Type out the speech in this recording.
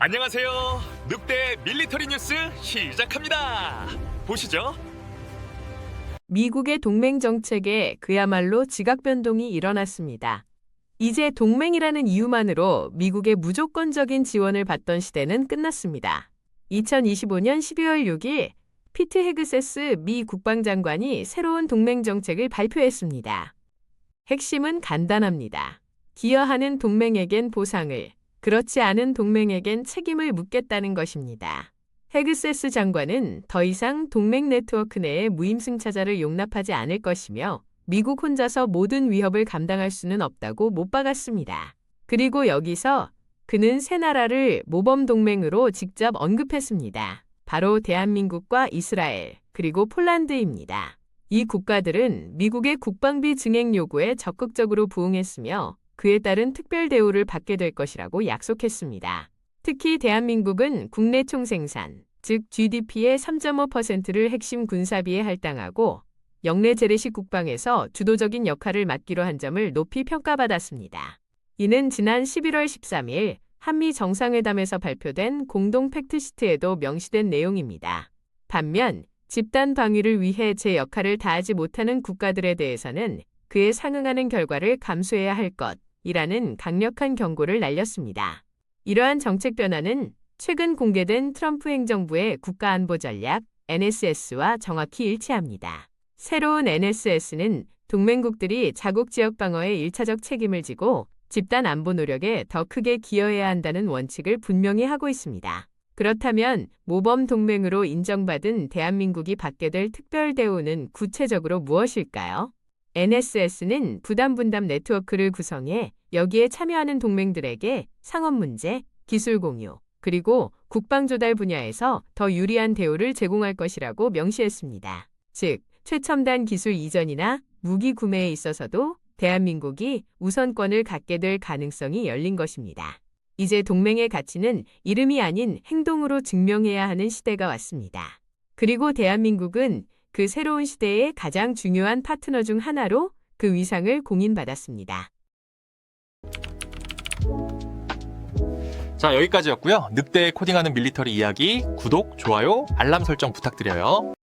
안녕하세요. 늑대 밀리터리 뉴스 시작합니다. 보시죠. 미국의 동맹 정책에 그야말로 지각 변동이 일어났습니다. 이제 동맹이라는 이유만으로 미국의 무조건적인 지원을 받던 시대는 끝났습니다. 2025년 12월 6일 피트 헤그세스 미 국방장관이 새로운 동맹 정책을 발표했습니다. 핵심은 간단합니다. 기여하는 동맹에겐 보상을, 그렇지 않은 동맹에겐 책임을 묻겠다는 것입니다. 헤그세스 장관은 더 이상 동맹 네트워크 내에 무임승차자를 용납하지 않을 것이며 미국 혼자서 모든 위협을 감당할 수는 없다고 못 박았습니다. 그리고 여기서 그는 세 나라를 모범 동맹으로 직접 언급했습니다. 바로 대한민국과 이스라엘, 그리고 폴란드입니다. 이 국가들은 미국의 국방비 증액 요구에 적극적으로 부응했으며 그에 따른 특별 대우를 받게 될 것이라고 약속했습니다. 특히 대한민국은 국내 총생산, 즉 GDP의 3.5%를 핵심 군사비에 할당하고 영내 재래식 국방에서 주도적인 역할을 맡기로 한 점을 높이 평가받았습니다. 이는 지난 11월 13일 한미 정상회담에서 발표된 공동 팩트시트에도 명시된 내용입니다. 반면 집단 방위를 위해 제 역할을 다하지 못하는 국가들에 대해서는 그에 상응하는 결과를 감수해야 할 것 이라는 강력한 경고를 날렸습니다. 이러한 정책 변화는 최근 공개된 트럼프 행정부의 국가안보 전략 NSS와 정확히 일치합니다. 새로운 NSS는 동맹국들이 자국 지역 방어에 일차적 책임을 지고 집단 안보 노력에 더 크게 기여해야 한다는 원칙을 분명히 하고 있습니다. 그렇다면 모범 동맹으로 인정받은 대한민국이 받게 될 특별 대우는 구체적으로 무엇일까요? NSS는 부담 분담 네트워크를 구성해 여기에 참여하는 동맹들에게 상업 문제, 기술 공유, 그리고 국방 조달 분야에서 더 유리한 대우를 제공할 것이라고 명시했습니다. 즉, 최첨단 기술 이전이나 무기 구매에 있어서도 대한민국이 우선권을 갖게 될 가능성이 열린 것입니다. 이제 동맹의 가치는 이름이 아닌 행동으로 증명해야 하는 시대가 왔습니다. 그리고 대한민국은 그 새로운 시대의 가장 중요한 파트너 중 하나로 그 위상을 공인받았습니다. 자, 여기까지였고요. 늑대 코딩하는 밀리터리 이야기 구독, 좋아요, 알람 설정 부탁드려요.